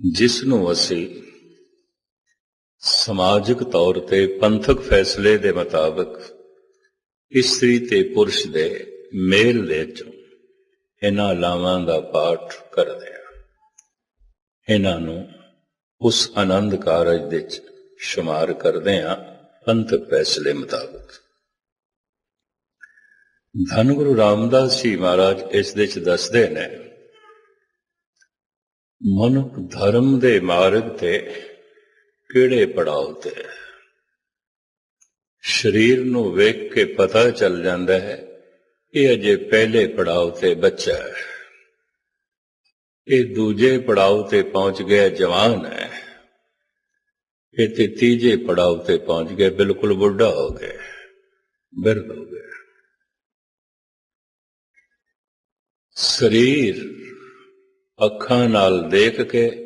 ਜਿਸ ਨੂੰ ਅਸੀਂ ਸਮਾਜਿਕ ਤੌਰ ਤੇ ਪੰਥਕ ਫੈਸਲੇ ਦੇ ਮੁਤਾਬਕ ਇਸਤਰੀ ਤੇ ਪੁਰਸ਼ ਦੇ ਮੇਲ ਦੇ ਚੋਂ ਇਹਨਾਂ ਲਾਵਾਂ ਦਾ ਪਾਠ ਕਰਦੇ ਹਾਂ। ਇਹਨਾਂ ਨੂੰ ਉਸ ਆਨੰਦ ਕਾਰਜ ਦੇ ਵਿੱਚ ਸ਼ੁਮਾਰ ਕਰਦੇ ਹਾਂ ਪੰਥਕ ਫੈਸਲੇ ਮੁਤਾਬਕ। ਧੰਨ ਗੁਰੂ ਰਾਮਦਾਸ ਜੀ ਮਹਾਰਾਜ ਇਸ ਦੇ ਚ ਦੱਸਦੇ ਨੇ ਮਨੁੱਖ ਧਰਮ ਦੇ ਮਾਰਗ ਤੇ ਕਿਹੜੇ ਪੜਾਅ ਤੇ ਸਰੀਰ ਨੂੰ ਵੇਖ ਕੇ ਪਤਾ ਚੱਲ ਜਾਂਦਾ ਹੈ, ਇਹ ਅਜੇ ਪਹਿਲੇ ਪੜਾਅ ਤੇ ਬੱਚਾ ਹੈ। ਇਹ ਦੂਜੇ ਪੜਾਅ ਤੇ ਪਹੁੰਚ ਗਿਆ ਜਵਾਨ ਹੈ। ਇਹ ਤੇ ਤੀਜੇ ਪੜਾਅ ਤੇ ਪਹੁੰਚ ਗਿਆ, ਬਿਲਕੁਲ ਬੁੱਢਾ ਹੋ ਗਿਆ ਬਿਰਧ ਹੋ ਗਿਆ ਸਰੀਰ ਅੱਖਾਂ ਨਾਲ ਦੇਖ ਕੇ